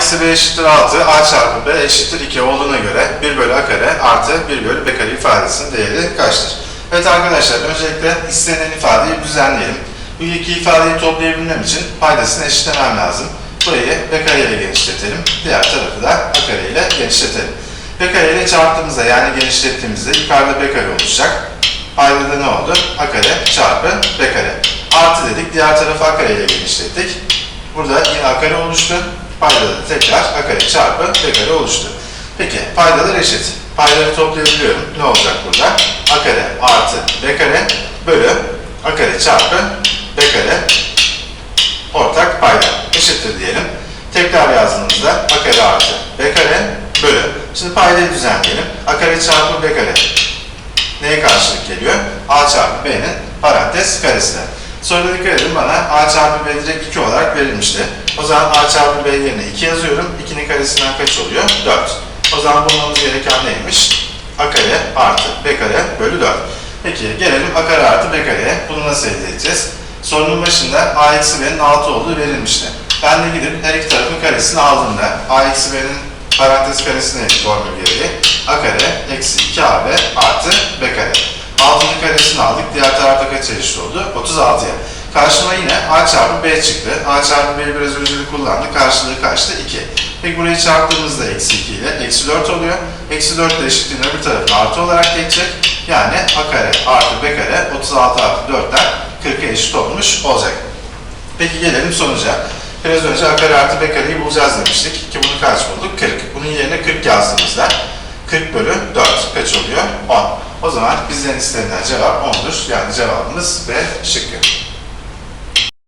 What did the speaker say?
eksi b eşittir 6, a çarpı b eşittir 2 olduğuna göre 1 bölü a kare artı 1 bölü b kare ifadesinin değeri kaçtır? Evet arkadaşlar öncelikle istenen ifadeyi düzenleyelim. Bu iki ifadeyi toplayabilmem için paydasını eşitlemem lazım. Burayı b kare ile genişletelim. Diğer tarafı da a kare ile genişletelim. b kare ile çarptığımızda yani genişlettiğimizde yukarıda b kare olacak. Paydada ne oldu? a kare çarpı b kare. Artı dedik. Diğer tarafı a kare ile genişlettik. Burada yine a kare oluştu. Paydada da tekrar a kare çarpı kare oluştu. Peki paydalar eşit. Payları toplayabiliyorum. Ne olacak burada? a kare artı b kare bölü a kare çarpı b kare ortak payda eşittir diyelim. Tekrar yazdığımızda a kare artı b kare bölü. Şimdi paydayı düzenleyelim. a kare çarpı b kare neye karşılık geliyor? a çarpı b'nin parantez karesine. Soruda dikkat edin bana a çarpı b direkt 2 olarak verilmişti. O zaman a çarpı b yerine 2 yazıyorum. 2'nin karesinden kaç oluyor? 4. O zaman bulmamız gereken neymiş? a kare artı b kare bölü 4. Peki gelelim a kare artı b kareye. Bunu nasıl elde edeceğiz? Sorunun başında a eksi b'nin 6 olduğu verilmişti. Ben de gidip her iki tarafın karesini aldığımda a eksi b'nin parantez karesine formül gereği a kare eksi 2ab artı b kare. 6'nın karesini aldık. Diğer tarafta kaç eşit oldu? 36'ya. Karşıma yine a çarpı b çıktı. a çarpı b'yi biraz önce de kullandık. Karşılığı kaçtı? 2. Peki burayı çarptığımızda eksi 2 ile eksi 4 oluyor. Eksi 4 de eşitliğin öbür tarafına artı olarak geçecek. Yani a kare artı b kare 36 artı 4'ten 40'a eşit olmuş olacak. Peki gelelim sonuca. Biraz önce a kare artı b kareyi bulacağız demiştik. Ki bunu kaç bulduk? 40. Bunun yerine 40 yazdığımızda 40 bölü 4 kaç oluyor? 10. O zaman bizden istenilen cevap 10'dur. Yani cevabımız B şıkkı.